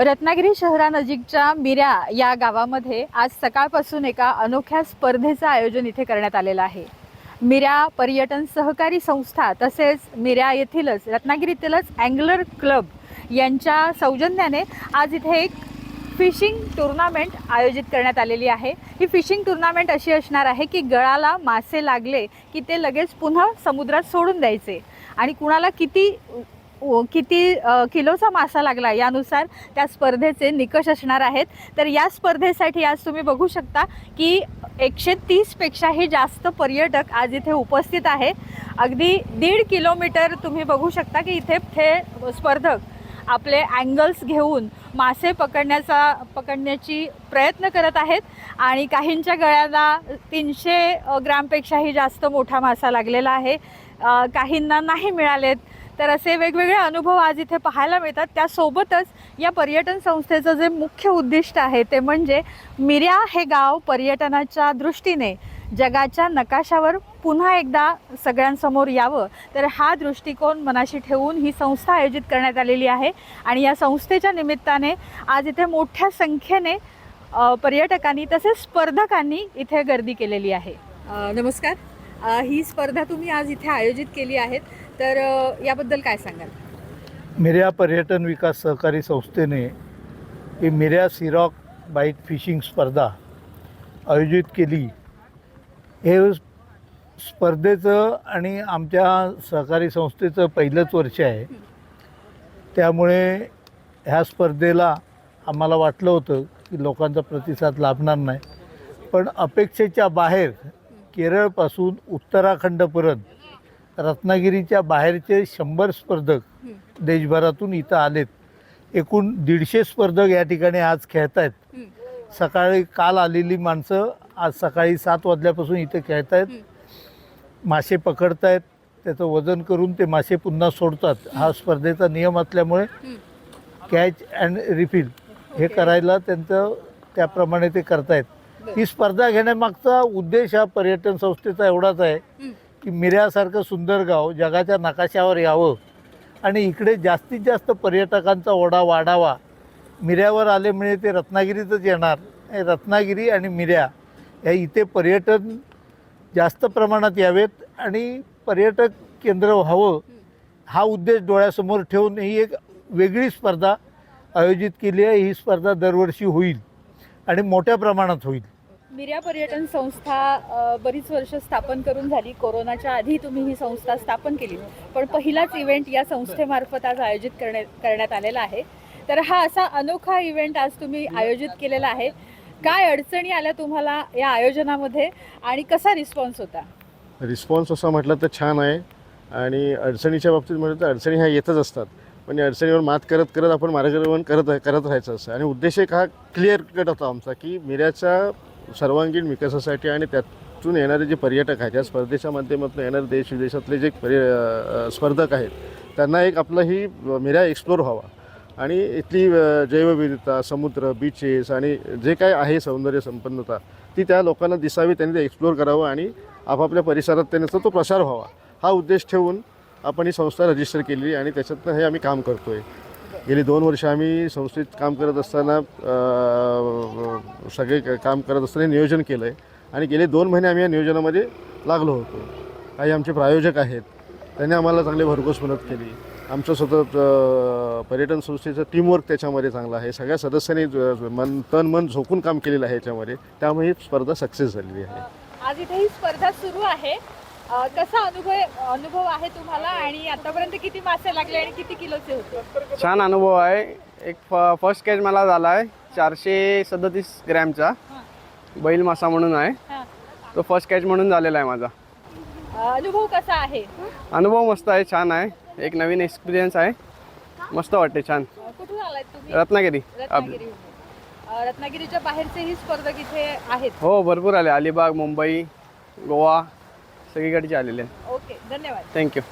रत्नागिरी शहरानजीकच्या मिऱ्या या गावामध्ये आज सकाळपासून एका अनोख्या स्पर्धेचं आयोजन इथे करण्यात आलेलं आहे. मिऱ्या पर्यटन सहकारी संस्था तसेच मिऱ्या येथीलच रत्नागिरीतीलच अँग्लर क्लब यांच्या सौजन्याने आज इथे एक फिशिंग टुर्नामेंट आयोजित करण्यात आलेली आहे. ही फिशिंग टुर्नामेंट अशी असणार आहे की गळाला मासे लागले की ते लगेच पुन्हा समुद्रात सोडून द्यायचे आणि कुणाला किती किती किलोचा मासा लागला यानुसार त्या स्पर्धेचे निकष असणार आहेत. तर या स्पर्धेसाठी आज तुम्ही बघू शकता की एकशे तीसपेक्षाही जास्त पर्यटक आज इथे उपस्थित आहे. अगदी दीड किलोमीटर तुम्ही बघू शकता की इथे हे स्पर्धक आपले अँगल्स घेऊन मासे पकडण्याचा पकडण्याची प्रयत्न करत आहेत. आणि काहींच्या गळ्याला तीनशे ग्रॅमपेक्षाही ग्रामपेक्षाही जास्त मोठा मासा लागलेला आहे. काहींना नाही मिळालेत. तर असे वेगवेगळे अनुभव आज इथे पाहायला मिळतात. त्यासोबतच या पर्यटन संस्थेचं जे मुख्य उद्दिष्ट आहे ते म्हणजे मिऱ्या हे गाव पर्यटनाच्या दृष्टीने जगाच्या नकाशावर पुन्हा एकदा सगळ्यांसमोर यावं. तर हा दृष्टिकोन मनाशी ठेवून ही संस्था आयोजित करण्यात आलेली आहे. आणि या संस्थेच्या निमित्ताने आज इथे मोठ्या संख्येने पर्यटकांनी तसेच स्पर्धकांनी इथे गर्दी केलेली आहे. नमस्कार. ही स्पर्धा तुम्ही आज इथे आयोजित केली आहेत. तर याबद्दल काय सांगाल? मिऱ्या पर्यटन विकास सहकारी संस्थेने ही मिऱ्या सिरॉक बाईट फिशिंग स्पर्धा आयोजित केली. हे स्पर्धेचं आणि आमच्या सहकारी संस्थेचं पहिलंच वर्ष आहे. त्यामुळे ह्या स्पर्धेला आम्हाला वाटलं होतं की लोकांचा प्रतिसाद लाभणार नाही. पण अपेक्षेच्या बाहेर केरळपासून उत्तराखंडपर्यंत रत्नागिरीच्या बाहेरचे शंभर स्पर्धक देशभरातून इथं आलेत. एकूण दीडशे स्पर्धक या ठिकाणी आज खेळत आहेत सकाळी काल आलेली माणसं आज सकाळी सात वाजल्यापासून इथे खेळत आहेत मासे पकडतायत त्याचं वजन करून ते मासे पुन्हा सोडतात. हा स्पर्धेचा नियम असल्यामुळे कॅच अँड रिफिल हे करायला त्यांचं त्याप्रमाणे ते करतायत. ही स्पर्धा घेण्यामागचा उद्देश हा पर्यटन संस्थेचा एवढाच आहे की मिऱ्यासारखं सुंदर गाव जगाच्या नकाशावर यावं आणि इकडे जास्तीत जास्त पर्यटकांचा ओढा वाढावा. मिऱ्यावर आले म्हणजे ते रत्नागिरीतच येणार. हे रत्नागिरी आणि मिऱ्या या इथे पर्यटन जास्त प्रमाणात यावेत आणि पर्यटक केंद्र व्हावं हा उद्देश डोळ्यासमोर ठेवून ही एक वेगळी स्पर्धा आयोजित केली आहे. ही स्पर्धा दरवर्षी होईल आणि मोठ्या प्रमाणात होईल. मिर्या पर्यटन संस्था बरीच वर्ष स्थापन करून झाली. कोरोनाच्या आधी तुम्ही ही संस्था स्थापन केली. पण पहिलाच इव्हेंट या संस्थेमार्फत आज आयोजित करण्यात करण्यात आलेला आहे. तर हा असा अनोखा इव्हेंट आज तुम्ही आयोजित केलेला आहे. काय अडचणी आल्या तुम्हाला या आयोजनामध्ये आणि कसा रिस्पॉन्स होता? रिस्पॉन्स असा म्हटलं तर छान आहे. आणि अडचणीच्या बाबतीत म्हटलं तर अडचणी ह्या येतच असतात. पण या अडचणीवर मात करत करत आपण मार्गक्रमण करत करत राहायचं असं. आणि उद्देश एक हा क्लिअर कट होता आमचा की मिऱ्याच्या सर्वांगीण विकासासाठी आणि त्यातून येणारे जे पर्यटक आहेत या स्पर्धेच्या माध्यमातून येणारे देश विदेशातले जे पर्य स्पर्धक आहेत त्यांना एक आपलं ही मिऱ्या एक्सप्लोर व्हावा. आणि इथली जैवविविधता समुद्र बीचेस आणि जे काय आहे सौंदर्य संपन्नता ती त्या लोकांना दिसावी त्यांनी ते एक्सप्लोर करावं आणि आपापल्या परिसरात त्यांचा तो प्रसार व्हावा. हा उद्देश ठेवून आपण ही संस्था रजिस्टर केली आणि त्याच्यातनं हे आम्ही काम करतो आहे गेली दोन वर्ष आम्ही संस्थेत काम करत असताना सगळे काम करत असताना नियोजन केलं आहे आणि गेले दोन महिने आम्ही या नियोजनामध्ये लागलो होतो. काही आमचे प्रायोजक आहेत त्यांनी आम्हाला चांगली भरघोस मदत केली. आमचं स्वतः अ, पर्यटन संस्थेचं टीमवर्क त्याच्यामध्ये चांगलं आहे. सगळ्या सदस्यांनी ज- मन तन मन झोकून काम केलेलं आहे याच्यामध्ये. त्यामुळे ही स्पर्धा सक्सेस झालेली आहे. आज इथे ही स्पर्धा सुरू आहे. कसा अनुभव अनुभव आहे तुम्हाला? आणि आतापर्यंत किती मासे लागले आणि किती किलोचे होते? छान अनुभव आहे. एक फ फर्स्ट कॅच मला झाला आहे. चारशे सदतीस ग्रॅमचा. बैल मासा म्हणून आहे. हा. तो फर्स्ट कॅच म्हणून झालेला आहे माझा. अनुभव कसा आहे? अनुभव मस्त आहे छान आहे. एक नवीन एक्सपिरियन्स आहे. मस्त वाटते छान. कुठून तुम्ही? रत्नागिरी. रत्नागिरीच्या बाहेरचेही स्पर्धक इथे आहेत. हो भरपूर आले. अलिबाग मुंबई गोवा सगळीकडचे आलेले ओके धन्यवाद. थँक्यू